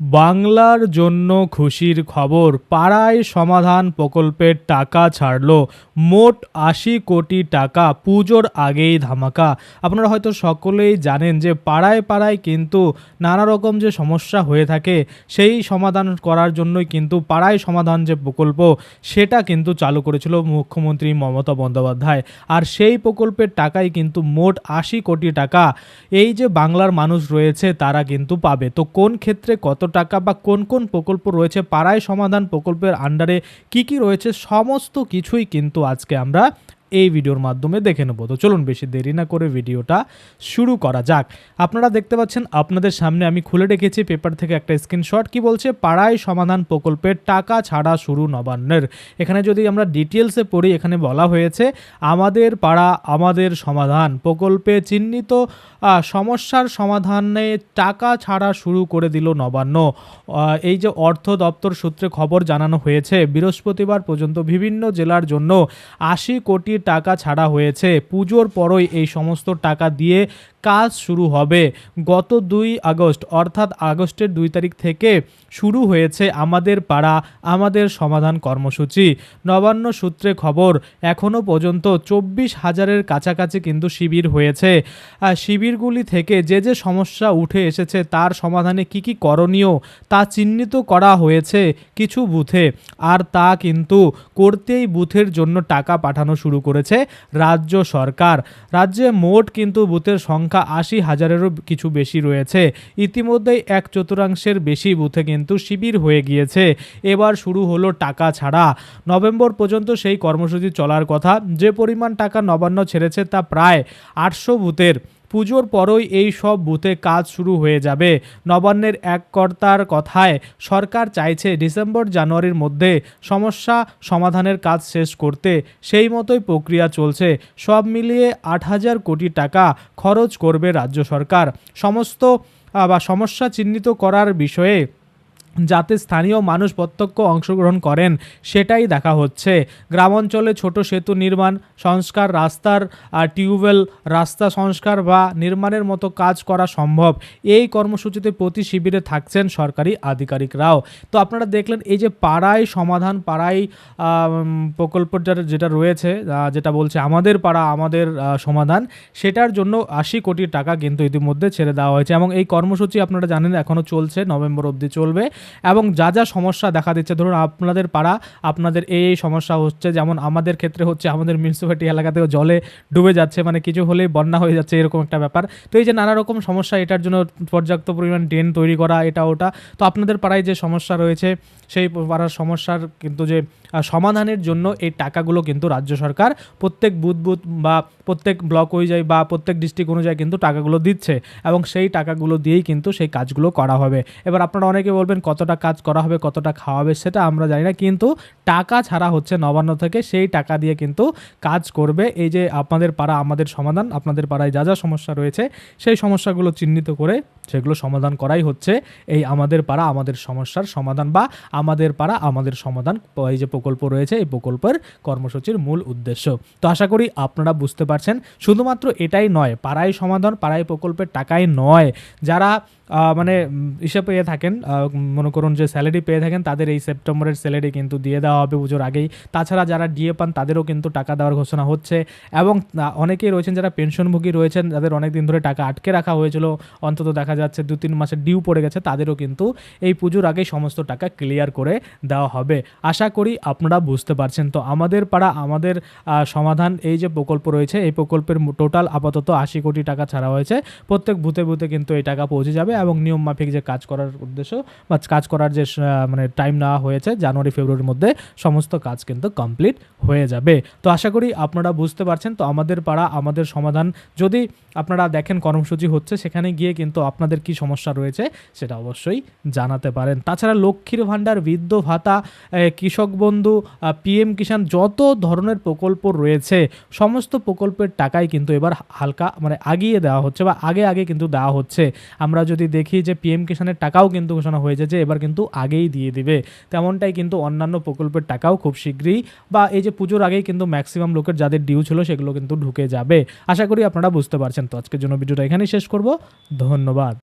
বাংলার জন্য খুশির খবর। পাড়ায় সমাধান প্রকল্পের টাকা ছাড়ল। মোট আশি কোটি টাকা পুজোর আগেই ধামাকা। আপনারা হয়তো সকলেই জানেন যে পাড়ায় পাড়ায় কিন্তু নানা রকম যে সমস্যা হয়ে থাকে, সেই সমাধান করার জন্যই কিন্তু পাড়ায় সমাধান যে প্রকল্প, সেটা কিন্তু চালু করেছিল মুখ্যমন্ত্রী মমতা বন্দ্যোপাধ্যায়। আর সেই প্রকল্পের টাকাই কিন্তু মোট আশি কোটি টাকা। এই যে বাংলার মানুষ রয়েছে, তারা কিন্তু পাবে। তো কোন ক্ষেত্রে কত টাকা বা কোন কোন প্রকল্প রয়েছে, পাড়ায় সমাধান প্রকল্পের আন্ডারে কি কি রয়েছে, সমস্ত কিছুই কিন্তু আজকে আমরা এই ভিডিওর মাধ্যমে দেখে নেব। তো চলুন বেশি দেরি না করে ভিডিওটা শুরু করা যাক। আপনারা দেখতে পাচ্ছেন, আপনাদের সামনে আমি খুলে রেখেছি পেপার থেকে একটা স্ক্রিনশট কি বলছে? পাড়ায় সমাধান প্রকল্পের টাকা ছাড়া শুরু নবান্নের। এখানে যদি আমরা ডিটেলসে পড়ি, এখানে বলা হয়েছে, আমাদের পাড়া, আমাদের সমাধান প্রকল্পে চিহ্নিত সমস্যার সমাধানে টাকা ছাড়া শুরু করে দিল নবান্ন। এই যে অর্থ দপ্তর সূত্রে খবর জানানো হয়েছে, বৃহস্পতিবার পর্যন্ত বিভিন্ন জেলার জন্য আশি কোটি টাকা ছাড়া হয়েছে। পুজোর পরই এই সমস্ত টাকা দিয়ে কাজ শুরু হবে। গত দুই আগস্ট, অর্থাৎ আগস্টের দুই তারিখ থেকে শুরু হয়েছে আমাদের পাড়া, আমাদের সমাধান কর্মসূচি। নবান্ন সূত্রে খবর এখনও পর্যন্ত চব্বিশ হাজারের কাছাকাছি কিন্তু শিবির হয়েছে। শিবিরগুলি থেকে যে যে সমস্যা উঠে এসেছে, তার সমাধানে কি কি করণীয় তা চিহ্নিত করা হয়েছে কিছু বুথে। আর তা কিন্তু করতেই বুথের জন্য টাকা পাঠানো শুরু করেছে রাজ্য সরকার। রাজ্যে মোট কিন্তু বুথের সংখ্যা আশি হাজারেরও কিছু বেশি রয়েছে। ইতিমধ্যেই এক চতুর্থাংশের বেশি বুথে কিন্তু শিবির হয়ে গিয়েছে। এবার শুরু হলো টাকা ছাড়া। নভেম্বর পর্যন্ত সেই কর্মসূচি চলার কথা। যে পরিমাণ টাকা নবান্ন ছেড়েছে তা প্রায় আটশো বুথের। পুজোর পরই এই সব বুথে কাজ শুরু হয়ে যাবে। নবান্নের এক কর্তার কথায় সরকার চাইছে ডিসেম্বর, জানুয়ারির মধ্যে সমস্যা সমাধানের কাজ শেষ করতে। সেই মতোই প্রক্রিয়া চলছে। সব মিলিয়ে আট হাজার কোটি টাকা খরচ করবে রাজ্য সরকার। সমস্ত বা সমস্যা চিহ্নিত করার বিষয়ে যাতে স্থানীয় মানুষ প্রত্যক্ষ অংশগ্রহণ করেন সেটাই দেখা হচ্ছে। গ্রামাঞ্চলে ছোট সেতু নির্মাণ সংস্কার রাস্তার টিউবওয়েল রাস্তা সংস্কার বা নির্মাণের মতো কাজ করা সম্ভব। এই কর্মসূচিতে প্রতি শিবিরে থাকছেন সরকারি আধিকারিকরাও। তো আপনারা দেখলেন এই যে পাড়ায় সমাধান পাড়ায় আম, প্রকল্পটা যেটা রয়েছে যেটা বলছে আমাদের পাড়া আমাদের সমাধান সেটার জন্য আশি কোটি টাকা কিন্তু ইতিমধ্যে ছেড়ে দেওয়া হয়েছে এবং এই কর্মসূচি আপনারা জানেন এখনও চলছে নভেম্বর অবধি চলবে। এবং যা যা সমস্যা দেখা দিচ্ছে, ধরুন আপনাদের পাড়া, আপনাদের এই সমস্যা হচ্ছে, যেমন আমাদের ক্ষেত্রে হচ্ছে, আমাদের মিউনিসিপ্যালিটি এলাকাতেও জলে ডুবে যাচ্ছে মানে কিছু হলেই বন্যা হয়ে যাচ্ছে, এরকম একটা ব্যাপার। তো এই যে নানা রকম সমস্যা, এটার জন্য পর্যাপ্ত পরিমাণ ড্রেন তৈরি করা, এটা, ওটা, তো আপনাদের পাড়ায় যে সমস্যা রয়েছে, সেই পাড়ার সমস্যার কিন্তু যে সমাধানের জন্য এই টাকাগুলো কিন্তু রাজ্য সরকার প্রত্যেক বুথ বুথ বা প্রত্যেক ব্লক অনুযায়ী বা প্রত্যেক ডিস্ট্রিক্ট অনুযায়ী কিন্তু টাকাগুলো দিচ্ছে এবং সেই টাকাগুলো দিয়েই কিন্তু সেই কাজগুলো করা হবে। এবার আপনারা অনেকে বলবেন কতটা কাজ করা হবে, কতটা খাওয়া হবে সেটা আমরা জানি না। কিন্তু টাকা ছাড়া হচ্ছে নবান্ন থেকে সেই টাকা দিয়ে কিন্তু কাজ করবে। এই যে আপনাদের পাড়া, আমাদের সমাধান, আপনাদের পাড়ায় যা যা সমস্যা রয়েছে, সেই সমস্যাগুলো চিহ্নিত করে সেগুলো সমাধান করাই হচ্ছে এই আমাদের পাড়া, আমাদের সমস্যার সমাধান বা আমাদের পাড়া, আমাদের সমাধান এই যে প্রকল্প রয়েছে, এই প্রকল্পের কর্মসূচির মূল উদ্দেশ্য। তো আশা করি আপনারা বুঝতে পারছেন। শুধুমাত্র এটাই নয়, পাড়ায় সমাধান, পাড়ায় প্রকল্পের টাকাই নয়। যারা মানে ইসে পেয়ে থাকেন। মনে করুন যে স্যালারি পেয়ে থাকেন, তাদের এই সেপ্টেম্বরের স্যালারি কিন্তু দিয়ে দেওয়া হবে পুজোর আগেই। তাছাড়া যারা ডিএ পান, তাদেরও কিন্তু টাকা দেওয়ার ঘোষণা হচ্ছে। এবং অনেকেই রয়েছেন যারা পেনশনভোগী রয়েছেন, যাদের অনেক দিন ধরে টাকা আটকে রাখা হয়েছিল, অন্তত দেখা যাচ্ছে দু তিন মাসের ডিউ পড়ে গেছে, তাদেরও কিন্তু এই পুজোর আগেই সমস্ত টাকা ক্লিয়ার করে দেওয়া হবে। আশা করি আপনারা বুঝতে পারছেন। তো আমাদের পাড়া, আমাদের সমাধান এই যে প্রকল্প রয়েছে, এই প্রকল্পের টোটাল আপাতত আশি কোটি টাকা ছাড়া হয়েছে। প্রত্যেক বুথে বুথে কিন্তু এই টাকা পৌঁছে যাবে। এবং নিয়ম মাফিক যে কাজ করার উদ্দেশ্য বা কাজ করার যে মানে টাইম নেওয়া হয়েছে, জানুয়ারি, ফেব্রুয়ারির মধ্যে সমস্ত কাজ কিন্তু কমপ্লিট হয়ে যাবে। তো আশা করি আপনারা বুঝতে পারছেন। তো আমাদের পাড়া, আমাদের সমাধান, যদি আপনারা দেখেন কর্মসূচি হচ্ছে, সেখানে গিয়ে কিন্তু আপনাদের কি সমস্যা রয়েছে, সেটা অবশ্যই জানাতে পারেন। তাছাড়া লক্ষ্মীর ভাণ্ডার, বৃদ্ধ ভাতা কৃষক বন্ধু পিএম কিষাণ, যত ধরনের প্রকল্প রয়েছে, সমস্ত প্রকল্পের টাকাই কিন্তু এবার হালকা মানে আগিয়ে দেওয়া হচ্ছে বা আগে আগে কিন্তু দেওয়া হচ্ছে। আমরা যদি দেখি যে পিএম কিষানের টাকাও কিন্তু ঘোষণা হয়েছে যে এবার কিন্তু আগেই দিয়ে দিবে। তেমনটাই কিন্তু অন্যান্য প্রকল্পের টাকাও খুব শীঘ্রই বা এই যে পুজোর আগেই কিন্তু ম্যাক্সিমাম লোকের যাদের ডিউ ছিল সেগুলো কিন্তু ঢুকে যাবে। আশা করি আপনারা বুঝতে পারছেন। তো আজকের জন্য ভিডিওটা এখানেই শেষ করব। ধন্যবাদ।